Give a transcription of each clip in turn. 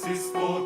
Sensiz boy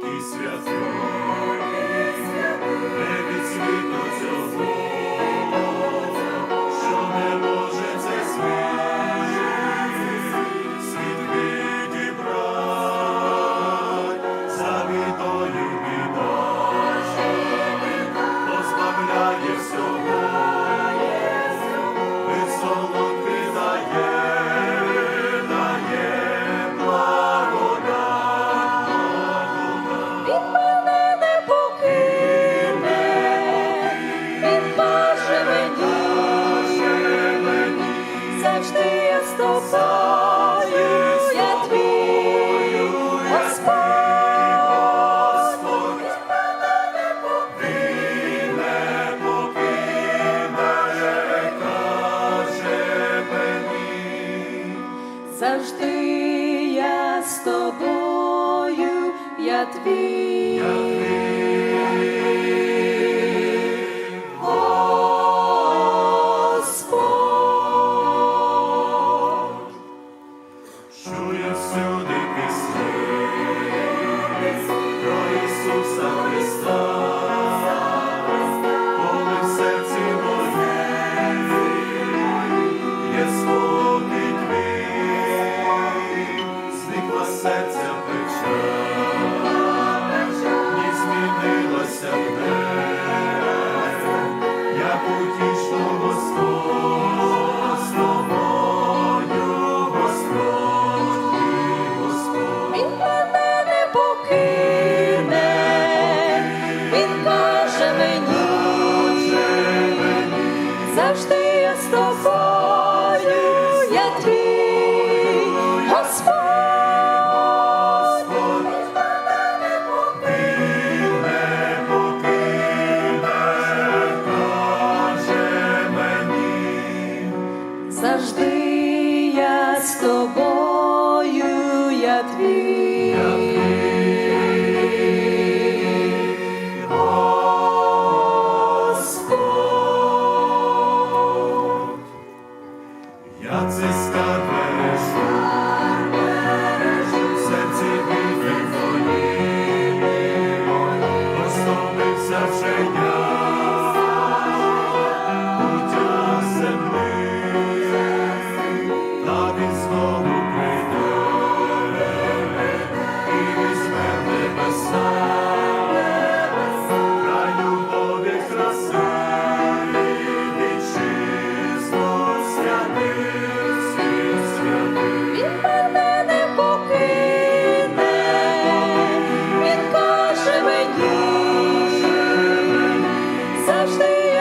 завжди я з тобою, я твій. Господь. Чую завжди я з тобою, я твій.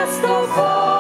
Христофор.